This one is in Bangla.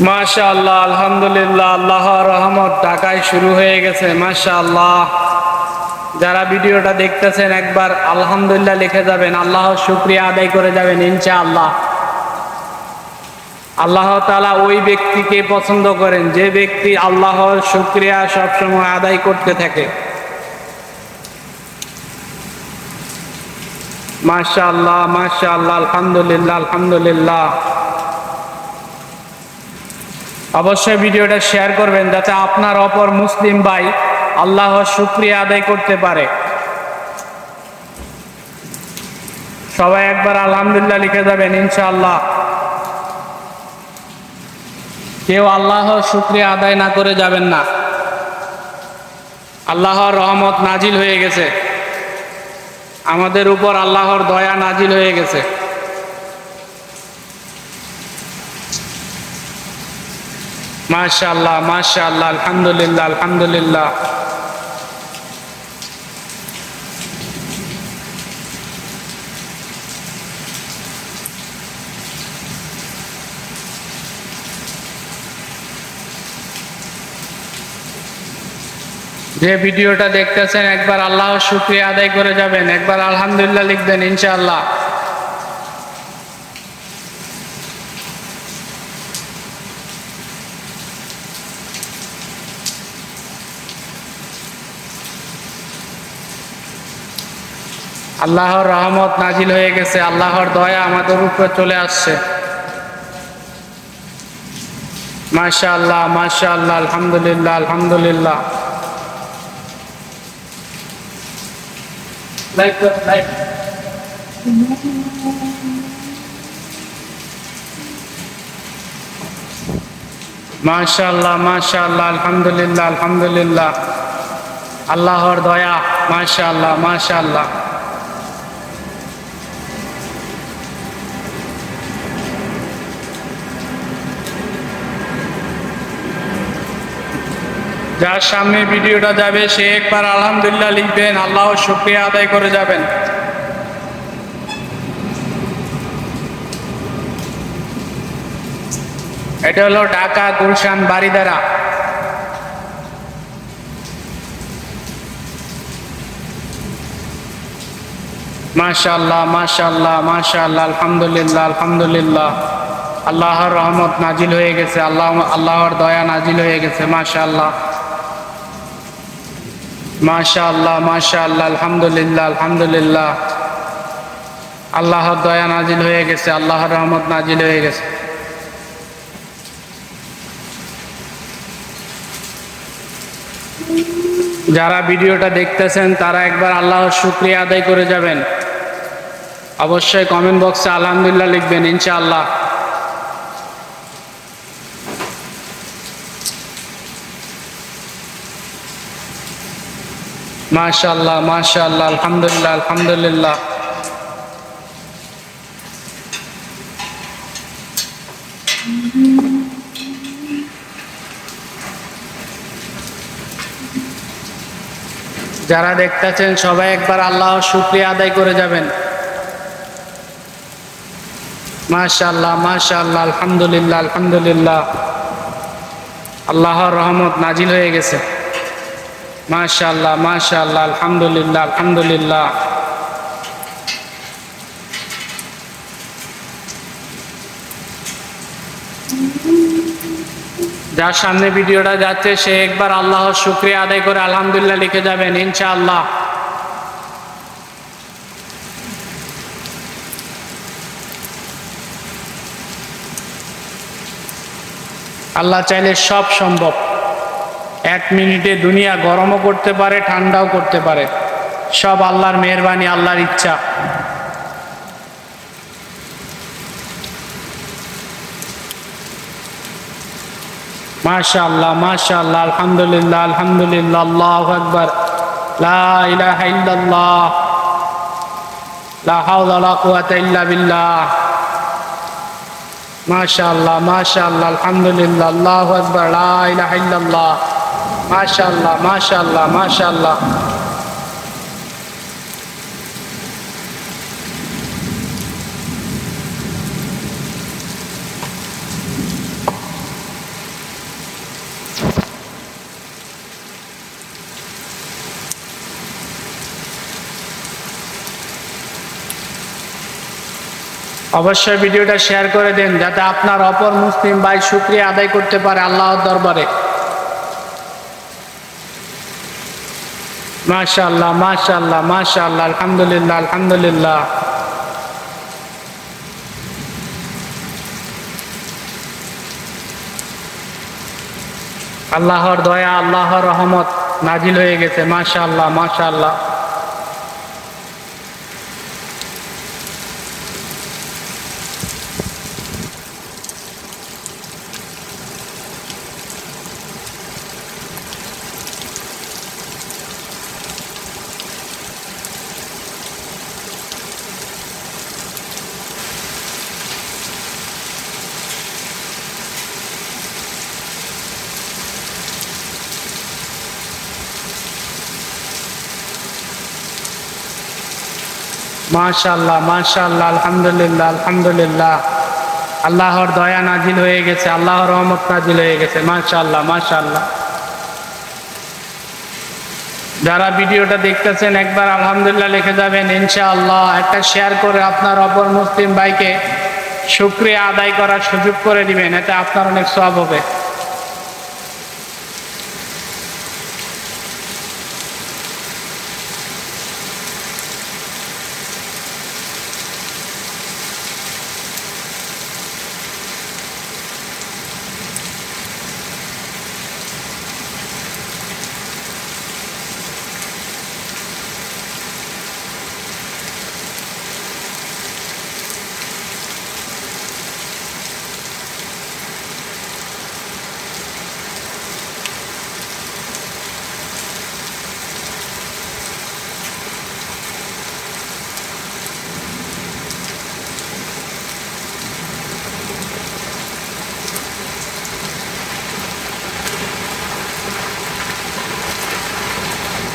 মাশা আল্লাহ আলহামদুলিল্লাহ আল্লাহ রহমত ঢাকায় শুরু হয়ে গেছে মাশা আল্লাহ যারা ভিডিওটা দেখতেছেন একবার, আলহামদুলিল্লাহ লিখে যাবেন, আল্লাহ শুক্রিয়া আদায় করে যাবেন ইনশা আল্লাহ আল্লাহ তালা ওই ব্যক্তিকে পছন্দ করেন, যে ব্যক্তি আল্লাহর শুক্রিয়া সবসময় আদায় করতে থাকে। মাশা আল্লাহ মাশা আল্লাহ আলহামদুলিল্লাহ আলহামদুলিল্লাহ। অবশ্যই ভিডিওটা শেয়ার করবেন যাতে আপনার অপর মুসলিম ভাই আল্লাহর শুক্রিয়া আদায় করতে পারে। সবাই একবার আলহামদুলিল্লাহ লিখে যাবেন, ইনশাআল্লাহ। কেউ আল্লাহর শুক্রিয়া আদায় না করে যাবেন না। আল্লাহর রহমত নাজিল হয়ে গেছে। আমাদের উপর আল্লাহর দয়া নাজিল হয়ে গেছে। মাশাআল্লাহ মাশাআল্লাহ, আলহামদুলিল্লাহ আলহামদুলিল্লাহ। যে ভিডিওটা দেখতেছেন, একবার আল্লাহ শুক্রিয়া আদায় করে যাবেন, একবার আলহামদুলিল্লাহ লিখবেন, ইনশাআল্লাহ। আল্লাহর রহমত নাজিল হয়ে গেছে, আল্লাহর দয়া আমাদের উপরে চলে আসছে। মাশা আল্লাহ মাশা আল্লাহ আলহামদুলিল্লাহ। আলহামদুলিল্লাহ লাইক লাইক মাশাআল্লাহ মাশাআল্লাহ, আলহামদুলিল্লাহ আলহামদুলিল্লাহ। আল্লাহর দয়া, মাশাআল্লাহ মাশাআল্লাহ। যার সামনে ভিডিওটা যাবে, সে একবার আলহামদুলিল্লাহ লিখবেন, আল্লাহ শুক্রিয়া আদায় করে যাবেন। এটা হলো ঢাকা গুলশান বাড়িদারা মাশাল্লাহ মাশাল্লাহ মাশাল্লাহ আলহামদুলিল্লাহ আলহামদুলিল্লাহ। আল্লাহর রহমত নাজিল হয়ে গেছে, আল্লাহ, আল্লাহর দয়া নাজিল হয়ে গেছে মাশাল্লাহ মাশাআল্লাহ মাশাআল্লাহ, আলহামদুলিল্লাহ আলহামদুলিল্লাহ। আল্লাহর দয়া নাজিল হয়ে গেছে, আল্লাহর রহমত নাজিল হয়ে গেছে। যারা ভিডিওটা দেখতেছেন, তারা একবার আল্লাহর শুক্রিয়া আদায় করে যাবেন। অবশ্যই কমেন্ট বক্সে আলহামদুলিল্লাহ লিখবেন, ইনশাআল্লাহ। মাশাআল্লাহ মাশাআল্লাহ, আলহামদুলিল্লাহ আলহামদুলিল্লাহ। যারা দেখতেছেন, সবাই একবার আল্লাহ শুক্রিয়া আদায় করে যাবেন। মাশাআল্লাহ মাশাআল্লাহ, আলহামদুলিল্লাহ আলহামদুলিল্লাহ। আল্লাহর রহমত নাজিল হয়ে গেছে। মাশাআল্লাহ মাশাআল্লাহ, আলহামদুলিল্লাহ আলহামদুলিল্লাহ। যার সামনে ভিডিওটা যাচ্ছে, সে একবার আল্লাহর শুক্রিয়া আদায় করে আলহামদুলিল্লাহ লিখে যাবেন, ইনশাআল্লাহ। আল্লাহ চাইলে সব সম্ভব। এক মিনিটে দুনিয়া গরমও করতে পারে, ঠান্ডাও করতে পারে। সব আল্লাহর মেহরবানি, আল্লাহর ইচ্ছা। মাশা আল্লাহ মাশা আল্লাহ আলহামদুলিল্লাহ আলহামদুলিল্লাহ, আল্লাহু আকবার। মাশা আল্লাহ মাশা আল্লাহ আলহামদুলিল্লাহ, আল্লাহু আকবার মাশাল্লাহ মাশাল্লাহ মাশাল্লাহ অবশ্যই ভিডিওটা শেয়ার করে দেন, যাতে আপনার অপর মুসলিম ভাই শুক্রিয়া আদায় করতে পারে আল্লাহর দরবারে। মাশাআল্লাহ মাশাল্লাহ মাশাল্লাহ আলহামদুলিল্লাহ আলহামদুলিল্লাহ। আল্লাহর দয়া আল্লাহর রহমত নাজিল হয়ে গেছে মাশাল্লাহ মাশাআল্লাহ। মাশাআল্লাহ মাশাআল্লাহ, আলহামদুলিল্লাহ আলহামদুলিল্লাহ। আল্লাহর দয়া নাজিল হয়ে গেছে, আল্লাহর রহমত নাজিল হয়ে গেছে, মাশাআল্লাহ মাশাআল্লাহ। যারা ভিডিওটা দেখতেছেন, একবার আলহামদুলিল্লাহ লিখে যাবেন, ইনশাআল্লাহ, একটা শেয়ার করে আপনার অপর মুসলিম ভাইকে শুক্রিয়া আদায় করার সুযোগ করে দিবেন, এতে আপনার অনেক সব হবে।